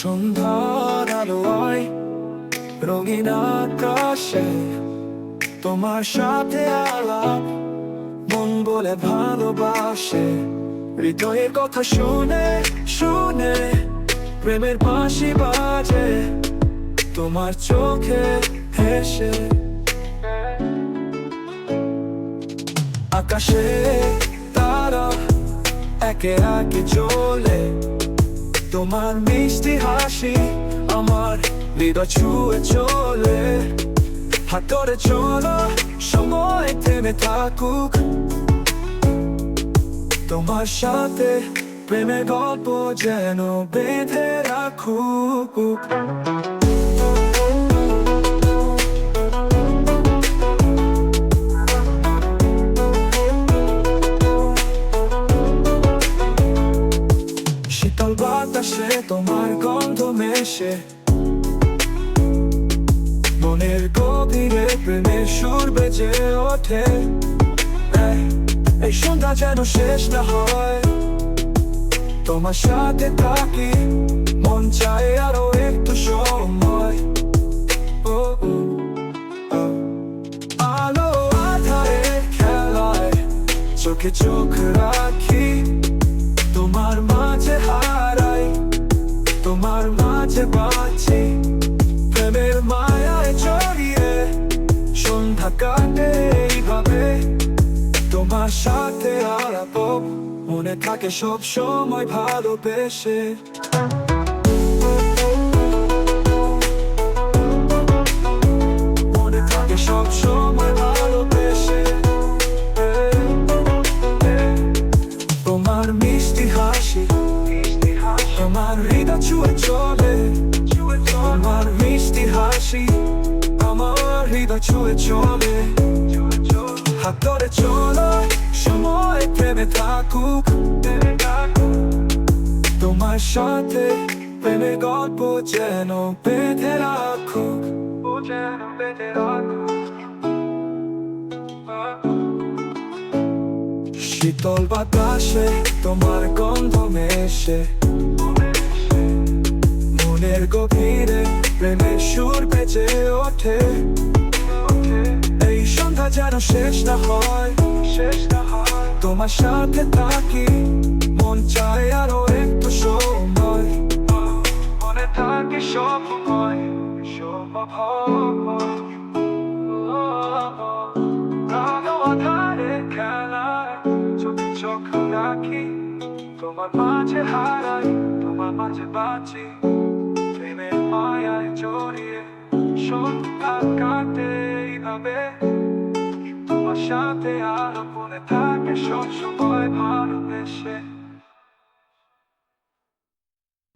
সুন্দর আলোয় রঙিন আকাশে তোমার সাথে আলাপ, মন বলে ভালোবাসে। হৃদয়ের কথা শুনে শুনে প্রেমের বাঁশি বাজে, তোমার চোখে হেসে। আকাশে তারা একে একে চলে তোমার মিষ্টি হাসি আমার হৃদয় ছুঁয়ে চলে। হাত ধরে চলো, সময় থেমে থাকুক। তোমার সাথে প্রেমে গল্প যেন বেঁধে রাখুক। বাতাসে তোমার গন্ধ মেশে। মনের গভীরে প্রেমের সুর বেজে ওঠে। এই, সন্ধ্যা যেন শেষ না হয়। তোমার সাথে থাকি মন চায় আরও একটু সময়। ও। আলো চোখে চোখ রাখি সাথে আলাপ, মনে থাকে সব সময় ভালোবেসে। মনে তোমার মিষ্টি হাসি, তোমার চলে। তোমার মিষ্টি হাসি, আমার হৃদয় চলে। হাত ধরে চলো। প্রেমে থাকুক তোমার সাথে প্রেমের গল্প যেন বেঁধে রাখুক। শীতল বাতাসে তোমার গন্ধ মেশে। মনের গভীরে প্রেমের সুর বেজে ওঠে। এই সন্ধ্যা যেন শেষ না হয়, শেষ না হয়। তোমার সাথে থাকি। মন চায় আরও একটু সময়। মনে থাকে সব চোখ তোমার মাঝে হারাই, তোমার মাঝে বাঁচি। প্রেমের মায়ায় জড়িয়ে সন্ধ্যা কাটে এইভাবে। সাথে আলো মনে থাকে সব সময় ভালোবেসে